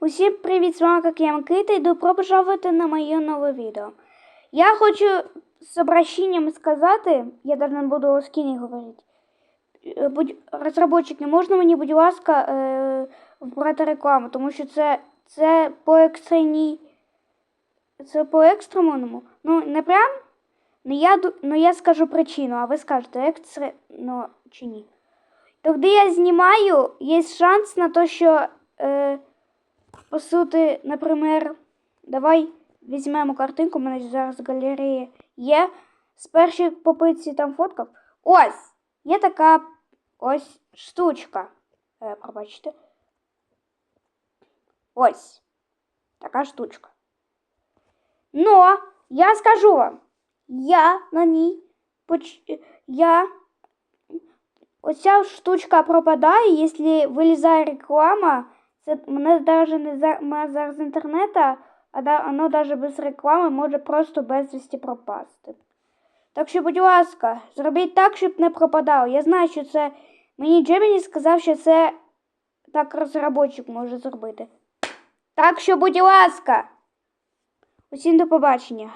Усім привіт, з вами як я Микита, і добро пожаловать на моє нове відео. Я хочу з обращенням сказати, я не буду о скіні говорити. Е, Будь, розробники, можна мені, будь ласка, е, вбрати рекламу, тому що це, це по екстреній. Це по екстремоному. Ну, не прям. Ну я, ну, я скажу причину, а ви скажете, екстрено чи ні. Тоді я знімаю, є шанс на те, що. Е, по суті, наприклад, давай візьмемо картинку, у мене зараз галерея є. З першої попитці там фоткав. Ось! Є така ось штучка. Е, пробачте. Ось. Така штучка. Но я скажу вам, я на ній поч... я Оця штучка пропадає, якщо вилізає реклама. Це мене навіть не за мене зараз з інтернету, а да, воно навіть без реклами може просто безвісті пропасти. Так що, будь ласка, зробіть так, щоб не пропадало. Я знаю, що це. Мені Джеміні сказав, що це так розробник може зробити. Так що, будь ласка, усім до побачення.